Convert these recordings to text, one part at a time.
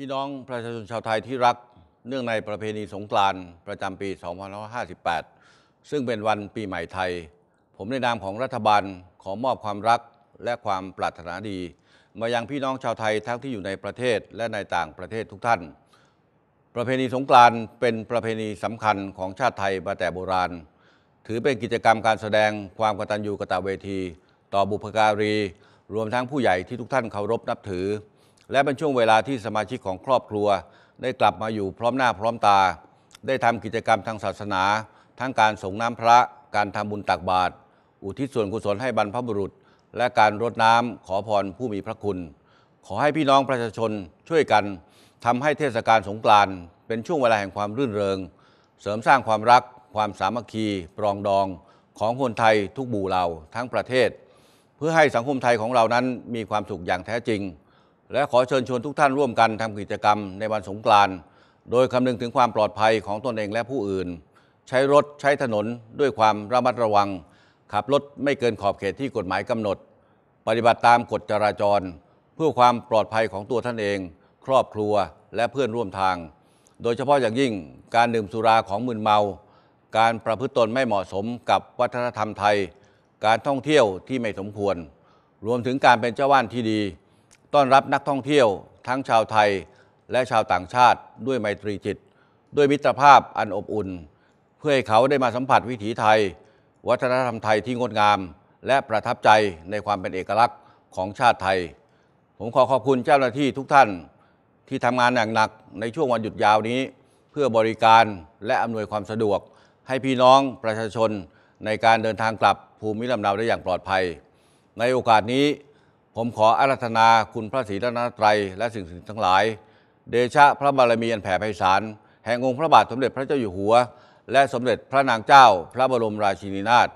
พี่น้องประชาชนชาวไทยที่รัก เนื่องในประเพณีสงกรานต์ประจำปี 2558 ซึ่งเป็นวันปีใหม่ไทย ผมในนามของรัฐบาลขอมอบความรักและความปรารถนาดี มายังพี่น้องชาวไทยทั้งที่อยู่ในประเทศและในต่างประเทศทุกท่าน ประเพณีสงกรานต์เป็นประเพณีสำคัญของชาติไทยมาแต่โบราณ ถือเป็นกิจกรรมการแสดงความกตัญญูกตเวที ต่อบุพการี รวมทั้งผู้ใหญ่ที่ทุกท่านเคารพนับถือ และเป็นช่วงเวลาที่สมาชิกของครอบครัว ได้กลับมาอยู่พร้อมหน้าพร้อมตา ได้ทำกิจกรรมทางศาสนา ทั้งการส่งน้ำพระ การทำบุญตักบาตรอุทิศส่วนกุศลให้บรรพบุรุษ และการรดน้ำขอพรผู้มีพระคุณ ขอให้พี่น้องประชาชนช่วยกันทำให้เทศกาลสงกรานต์เป็นช่วงเวลาแห่งความรื่นเริง เสริมสร้างความรัก ความสามัคคี ปรองดองของคนไทยทุกหมู่เหล่าทั้งประเทศ เพื่อให้สังคมไทยของเรานั้นมีความสุขอย่างแท้จริง และขอเชิญชวนทุกท่านร่วมกันทำกิจกรรมในวันสงกรานต์โดยคำนึงถึงความปลอดภัยของตนเองและผู้อื่น ใช้รถใช้ถนนด้วยความระมัดระวัง ขับรถไม่เกินขอบเขตที่กฎหมายกำหนด ปฏิบัติตามกฎจราจร เพื่อความปลอดภัยของตัวท่านเอง ครอบครัวและเพื่อนร่วมทาง โดยเฉพาะอย่างยิ่งการดื่มสุราของมึนเมา การประพฤติตนไม่เหมาะสมกับวัฒนธรรมไทย การท่องเที่ยวที่ไม่สมควร รวมถึงการเป็นเจ้าว่านที่ดี ต้อนรับนักท่องเที่ยวทั้งชาวไทยและชาวต่างชาติด้วยไมตรีจิต ด้วยมิตรภาพอันอบอุ่น เพื่อให้เขาได้มาสัมผัสวิถีไทย วัฒนธรรมไทยที่งดงาม และประทับใจในความเป็นเอกลักษณ์ของชาติไทย ผมขอขอบคุณเจ้าหน้าที่ทุกท่านที่ทำงานอย่างหนักในช่วงวันหยุดยาวนี้ เพื่อบริการและอำนวยความสะดวก ให้พี่น้องประชาชนในการเดินทางกลับภูมิลำเนาได้อย่างปลอดภัย ในโอกาสนี้ ผมขออารัธนาคุณพระศรีรัตนตรัยและสิ่งศักดิ์สิทธิ์ทั้งหลาย เดชะพระบารมีอันแผ่ไพศาลแห่งองค์พระบาทสมเด็จพระเจ้าอยู่หัว และสมเด็จพระนางเจ้า พระบรมราชินีนาถ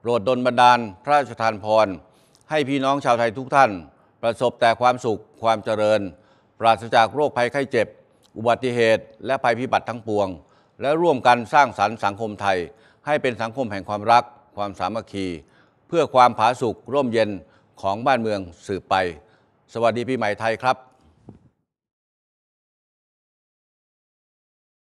โปรดดลบันดาลพระราชทานพร ให้พี่น้องชาวไทยทุกท่าน ประสบแต่ความสุขความเจริญ ปราศจากโรคภัยไข้เจ็บ อุบัติเหตุ และภัยพิบัติทั้งปวง และร่วมกันสร้างสรรค์สังคมไทย ให้เป็นสังคมแห่งความรัก ความสามัคคี เพื่อความผาสุกร่มเย็น ของบ้านเมืองสืบไป สวัสดีปีใหม่ไทยครับ